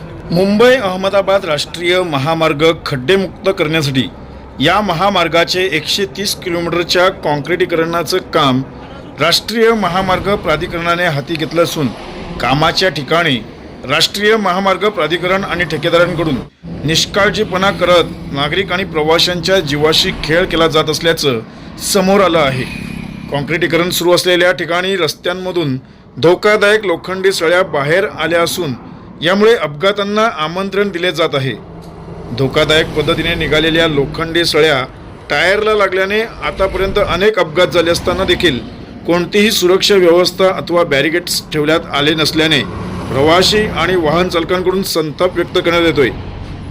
मुंबई अहमदाबाद राष्ट्रीय महामार्ग खड्डेमुक्त करण्यासाठी या महामार्गाचे एकशे तीस किलोमीटरच्या काँक्रिटीकरणाचं काम राष्ट्रीय महामार्ग प्राधिकरणाने हाती घेतलं असून कामाच्या ठिकाणी राष्ट्रीय महामार्ग प्राधिकरण आणि ठेकेदारांकडून निष्काळजीपणा करत नागरिक आणि प्रवाशांच्या जीवाशी खेळ केला जात असल्याचं समोर आलं आहे. काँक्रिटीकरण सुरू असलेल्या ठिकाणी रस्त्यांमधून धोकादायक लोखंडी सळ्या बाहेर आल्या असून यामुळे अपघातांना आमंत्रण दिले जात आहे. धोकादायक पद्धतीने निघालेल्या लोखंडी सळ्या टायरला लागल्याने आतापर्यंत अनेक अपघात झाले असताना देखील कोणतीही सुरक्षा व्यवस्था अथवा बॅरिकेड्स ठेवण्यात आले नसल्याने प्रवाशी आणि वाहन चालकांकडून संताप व्यक्त करण्यात येतोय.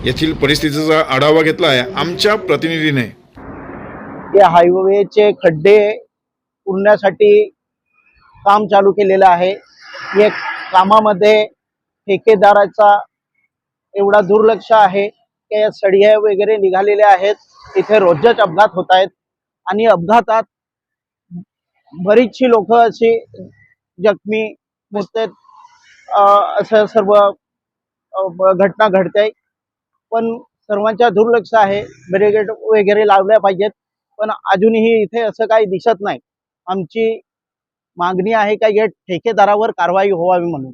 येथील परिस्थितीचा आढावा घेतला आहे आमच्या प्रतिनिधीने. या हायवेचे खड्डे पुरण्यासाठी काम चालू केलेलं आहे. या कामामध्ये ठेकेदाराचा एवढा दुर्लक्ष आहे की या सडिया वगैरे निघालेल्या आहेत. इथे रोजच अपघात होत आहेत. आणि अपघातात बरीचशी लोक अशी जखमी होत असं सर्व घटना घडते पण सर्वांच्या दुर्लक्ष आहे. बॅरिकेड वगैरे लावल्या पाहिजेत. पण अजूनही इथे असं काही दिसत नाही. आमची मागणी आहे का या ठेकेदारावर कारवाई व्हावी म्हणून?